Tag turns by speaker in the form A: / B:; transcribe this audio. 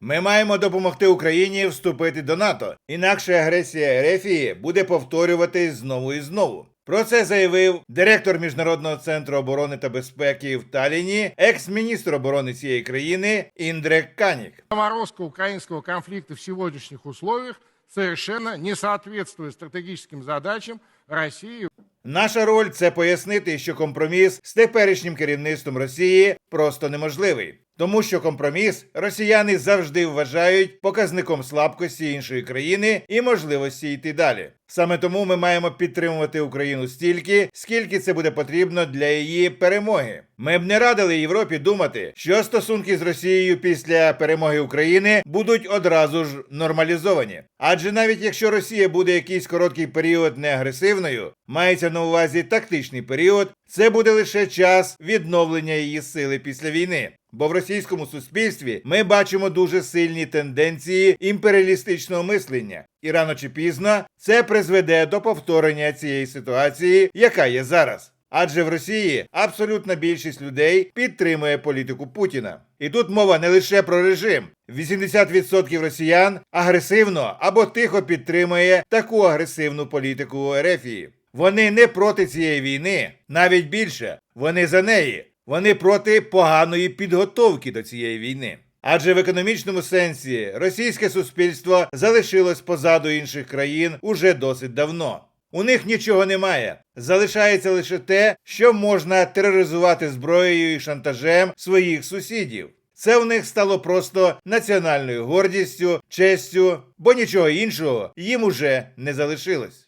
A: Ми маємо допомогти Україні вступити до НАТО, інакше агресія Ерефії буде повторюватись знову і знову. Про це заявив директор Міжнародного центру оборони та безпеки в Талліні, екс-міністр оборони цієї країни Індрек Канік.
B: Заморозка украинского конфликта в сегодняшних условиях совершенно не соответствует стратегическим задачам России.
A: Наша роль це пояснити, що компроміс з теперішнім керівництвом Росії просто неможливий. Тому що компроміс росіяни завжди вважають показником слабкості іншої країни і можливості йти далі. Саме тому ми маємо підтримувати Україну стільки, скільки це буде потрібно для її перемоги. Ми б не радили Європі думати, що стосунки з Росією після перемоги України будуть одразу ж нормалізовані. Адже навіть якщо Росія буде якийсь короткий період не агресивною, мається на увазі тактичний період, це буде лише час відновлення її сили після війни. Бо в російському суспільстві ми бачимо дуже сильні тенденції імперіалістичного мислення, і рано чи пізно це призведе до повторення цієї ситуації, яка є зараз. Адже в Росії абсолютна більшість людей підтримує політику Путіна. І тут мова не лише про режим. 80% росіян агресивно або тихо підтримує таку агресивну політику Ерефії. Вони не проти цієї війни, навіть більше, вони за неї. Вони проти поганої підготовки до цієї війни. Адже в економічному сенсі російське суспільство залишилось позаду інших країн уже досить давно. У них нічого немає. Залишається лише те, що можна тероризувати зброєю і шантажем своїх сусідів. Це в них стало просто національною гордістю, честю, бо нічого іншого їм уже не залишилось.